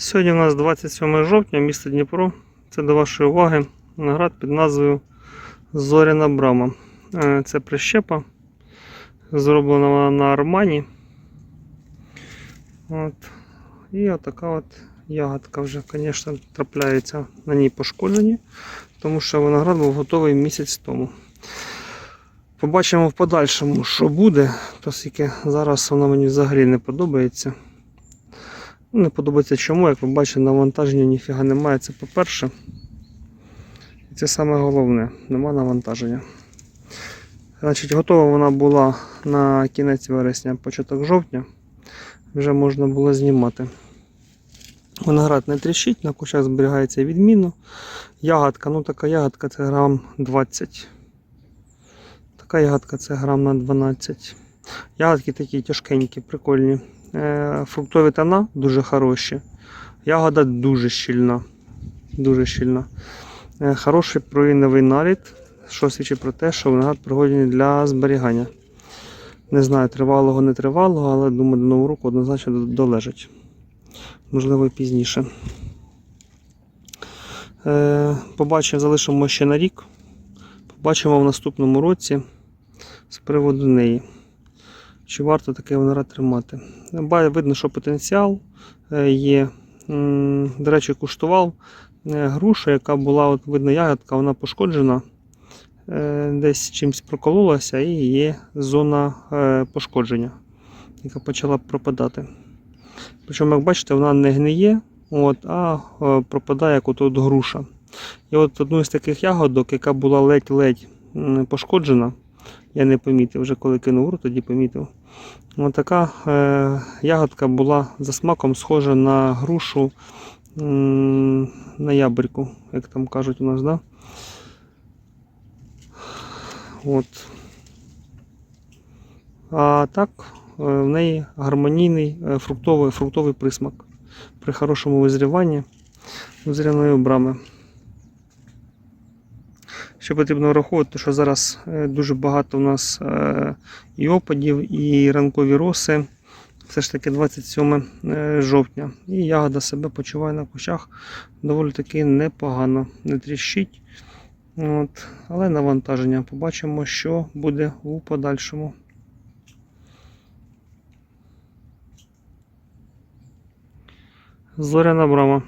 Сьогодні у нас 27 жовтня, місто Дніпро. Це до вашої уваги виноград під назвою Зоряна Брама. Е, Це прищепа. Зроблена на армані. От. І отака от ягодка вже, звісно, трапляється на ній пошкоджені, тому що виноград був готовий місяць тому. Побачимо в подальшому, що буде, оскільки зараз вона мені взагалі не подобається. Не подобається чому, як ви бачите, навантаження ніфіга немає. Це по-перше. І це саме головне, нема навантаження. Значить, готова вона була на кінець вересня, початок жовтня. Вже можна було знімати. Виноград не тріщить, на кущах зберігається відмінно. Ягодка, ну така ягодка це грам 20. Така ягодка це грам на 12. Ягодки такі тяжкенькі, прикольні. Е, Фруктові тона дуже хороші. Ягода дуже щільна. Дуже щільна. Е, Хороший проїновий наліт, що свідчить про те, що виноград пригодний для зберігання. Не знаю, тривалого, не тривалого, але думаю, до нового року однозначно долежить. Можливо, і пізніше. Е, Побачимо, залишимо ще на рік. Побачимо в наступному році з приводу неї. Чи варто таке виноград тримати? Видно, що потенціал е, є. До речі, куштував е, грушу, яка була, от видно, ягодка, вона пошкоджена. Е, Десь чимось прокололася і є зона пошкодження, яка почала пропадати. Причому, як бачите, вона не гниє, от, а пропадає як от груша. І от одну з таких ягодок, яка була ледь-ледь пошкоджена, я не помітив, вже коли кинув рот, тоді помітив. Ось така е, ягодка була за смаком схожа на грушу на ябрику, як там кажуть у нас, да? От. А так, е, в неї гармонійний е, фруктовий, фруктовий присмак при хорошому визріванні зряної брами. Ще потрібно враховувати, що зараз е, дуже багато у нас е, і опадів, і ранкові роси. Все ж таки 27 е, жовтня. І ягода себе почуває на кущах доволі таки непогано, не тріщить. От. Але навантаження. Побачимо, що буде у подальшому. Зоряна брама.